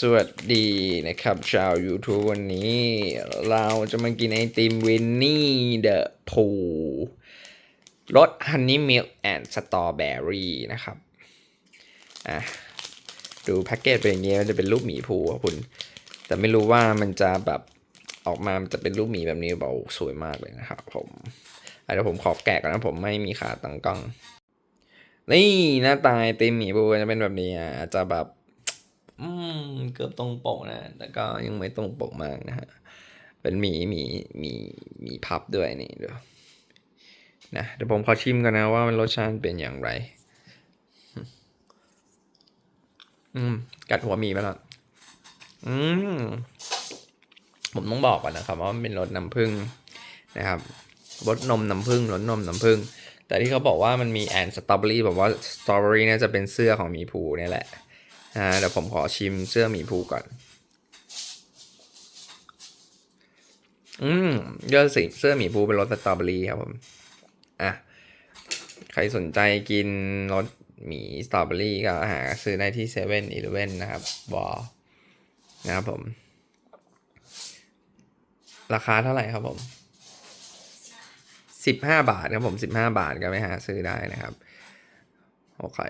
สวัสดีนะครับชาว YouTube วันนี้ เราจะมากินไอติมวินนี่เดอะพูรสฮันนี่มิลแอนด์สตรอเบอรี่นะครับอะดูแพ็กเกจเป็นอย่างนี้มันจะเป็นรูปหมีภูครับคุณ แต่ไม่รู้ว่ามันจะแบบออกมามันจะเป็นรูปหมีแบบนี้เปล่าสวยมากเลยนะครับผมเดี๋ยวผมขอแกะก่อนนะผมไม่มีขาตั้งกล้อง นี่หน้าตาไอติมหมีภูจะเป็นแบบนี้อะอาจจะแบบ อืมันเกือบตรงปกนะ แต่ก็ยังไม่ตรงปกมากนะฮะ เป็นหมีหมีหมีหมีพับด้วยนี่ดี๋ยนะเดี๋ยวผมขอชิมกันนะว่ามันรสชาติเป็นอย่างไร อืม กัดหัวหมีไปแล้วอืม ผมต้องบอกก่อนนะครับว่ามันเป็นรสน้ำผึ้งนะครับรสนมน้ำผึ้งรสนมน้ำผึ้งแต่ที่เขาบอกว่ามันมีแอนสตรอเบอรี่บอกว่าสตรอเบอรี่น่าจะเป็นเสื้อของมีภูเนี่ยแหละ อ่าเดี๋ยวผมขอชิมเสื้อหมีภูก่อน อืมเยอะสิเสื้อหมีภูเป็นรสสตรอเบอรี่ครับผม อะ ใครสนใจกินรสหมีสตรอเบอรี่ก็หาซื้อได้ที่เซเว่นอีเลเว่นนะครับบอนะครับผม ราคาเท่าไหร่ครับผมสิบห้าบาทครับผมสิบห้าบาทก็ไปหาซื้อได้นะครับ โอเค